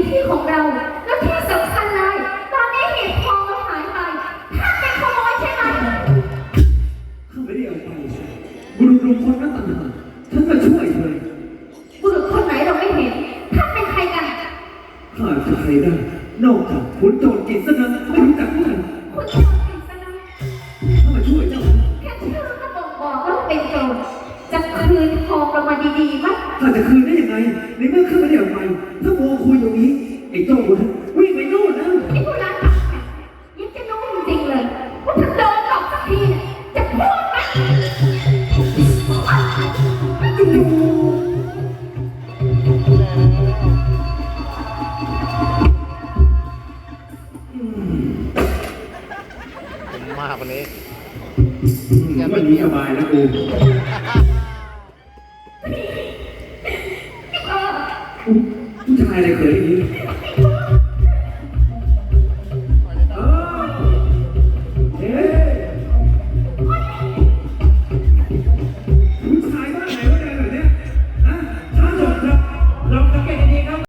เรา แล้วที่สำคัญเลย ตอนนี้หีบทองมันหายไปถ้าเป็นขโมยใช่ไหมข้าไม่ได้เอาไปบุรุษลงคนนั้นต่างหากฉันมาช่วยเธอบุรุษคนไหนเราไม่เห็นถ้าเป็นใครกัน ข้าจะใครได้ นอกจากขุนโจรกิษณะไม่รู้จักกันคุณโจรกฤษณะข้ามาช่วยเจ้าแค่ชื่อก็บอกบอกว่าเป็นโจรจะคืนทองเรามาดีๆไหมข้าจะคืนได้ยังไง ในเมื่อข้าไม่ได้เอาไป ถ้าโมคุยอย่างนี้ไอ้โจ้คนนั้นวิ่งไปโน่นแล้ว ไอ้ผู้ร้ายปากแข็งยังจะรู้จริงๆเลยว่าถ้าโดนหลอกสักทีเนี่ยจะพูดไหมมากวันนี้วันนี้สบายนะกูเออ ผู้ชายอะไรเคยอย่างนี้